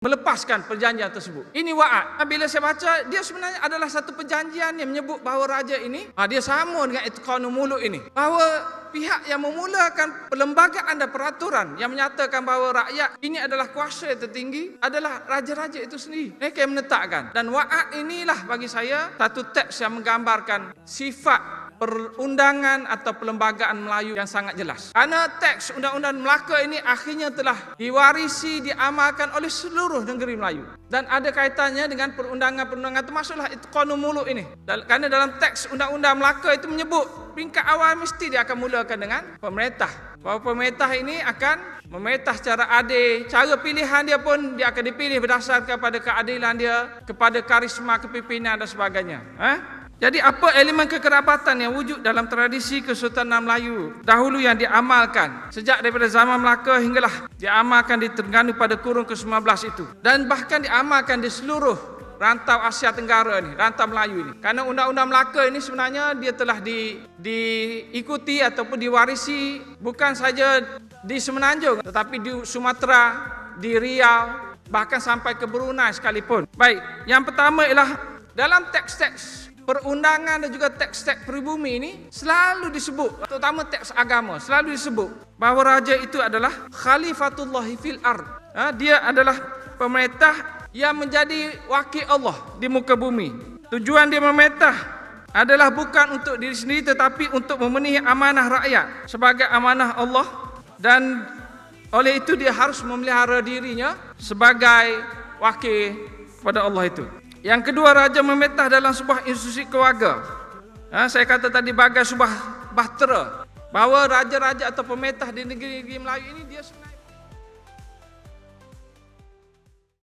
melepaskan perjanjian tersebut. Ini wa'ad. Bila saya baca, dia sebenarnya adalah satu perjanjian yang menyebut bahawa raja ini, ha, dia sama dengan itqanu muluk ini. Bahawa pihak yang memulakan perlembagaan dan peraturan yang menyatakan bahawa rakyat ini adalah kuasa yang tertinggi adalah raja-raja itu sendiri. Mereka yang menetapkan. Dan wa'ad inilah bagi saya satu teks yang menggambarkan sifat perundangan atau perlembagaan Melayu yang sangat jelas. Kerana teks Undang-Undang Melaka ini akhirnya telah diwarisi, diamalkan oleh seluruh negeri Melayu. Dan ada kaitannya dengan perundangan-perundangan termasuklah Itqanu Muluk ini. Kerana dalam teks Undang-Undang Melaka itu menyebut peringkat awal mesti dia akan mulakan dengan pemerintah. Bahawa pemerintah ini akan memerintah secara adil. Cara pilihan dia pun dia akan dipilih berdasarkan kepada keadilan dia, kepada karisma kepimpinan dan sebagainya. Eh? Jadi apa elemen kekerabatan yang wujud dalam tradisi Kesultanan Melayu dahulu yang diamalkan sejak daripada zaman Melaka hinggalah diamalkan di Terengganu pada kurun ke-19 itu dan bahkan diamalkan di seluruh rantau Asia Tenggara ni, rantau Melayu ini. Karena undang-undang Melaka ini sebenarnya dia telah di, diikuti ataupun diwarisi bukan saja di Semenanjung tetapi di Sumatera, di Riau, bahkan sampai ke Brunei sekalipun. Baik, yang pertama ialah dalam teks-teks perundangan dan juga teks-teks peribumi ini selalu disebut terutama teks agama selalu disebut bahawa raja itu adalah khalifatullah fil ard. Ha, dia adalah pemerintah yang menjadi wakil Allah di muka bumi. Tujuan dia memerintah adalah bukan untuk diri sendiri tetapi untuk memenuhi amanah rakyat. Sebagai amanah Allah dan oleh itu dia harus memelihara dirinya sebagai wakil pada Allah itu yang kedua, raja memetah dalam sebuah institusi keluarga. Ha, saya kata tadi bagai sebuah bahtera. Bahawa raja-raja atau pemetah di negeri-negeri Melayu ini dia